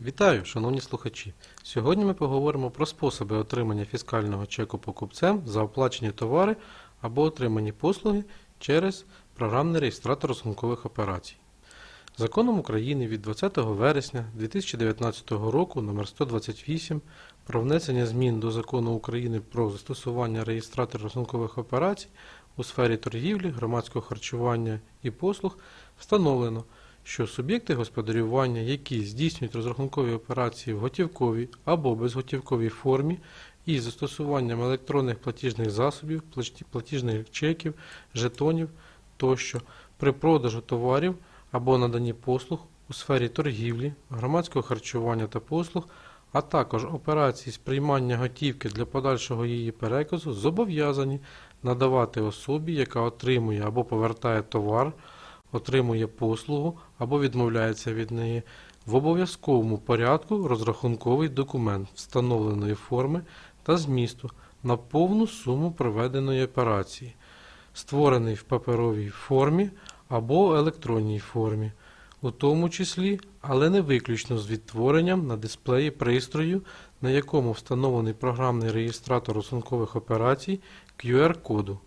Вітаю, шановні слухачі! Сьогодні ми поговоримо про способи отримання фіскального чеку покупцем за оплачені товари або отримані послуги через програмний реєстратор розрахункових операцій. Законом України від 20 вересня 2019 року номер 128 про внесення змін до Закону України про застосування реєстратора розрахункових операцій у сфері торгівлі, громадського харчування і послуг встановлено, що суб'єкти господарювання, які здійснюють розрахункові операції в готівковій або безготівковій формі із застосуванням електронних платіжних засобів, платіжних чеків, жетонів тощо при продажу товарів або наданні послуг у сфері торгівлі, громадського харчування та послуг, а також операцій з приймання готівки для подальшого її переказу зобов'язані надавати особі, яка отримує або повертає товар, отримує послугу або відмовляється від неї в обов'язковому порядку розрахунковий документ встановленої форми та змісту на повну суму проведеної операції, створений в паперовій формі або електронній формі, у тому числі, але не виключно з відтворенням на дисплеї пристрою, на якому встановлений програмний реєстратор розрахункових операцій QR-коду,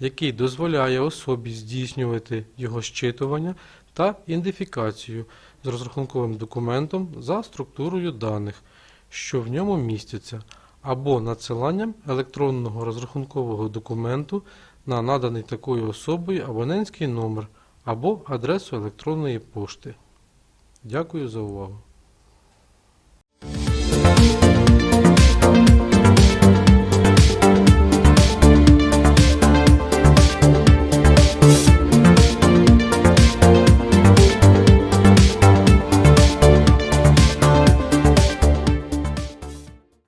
який дозволяє особі здійснювати його щитування та ідентифікацію з розрахунковим документом за структурою даних, що в ньому містяться, або надсиланням електронного розрахункового документу на наданий такою особою абонентський номер або адресу електронної пошти. Дякую за увагу.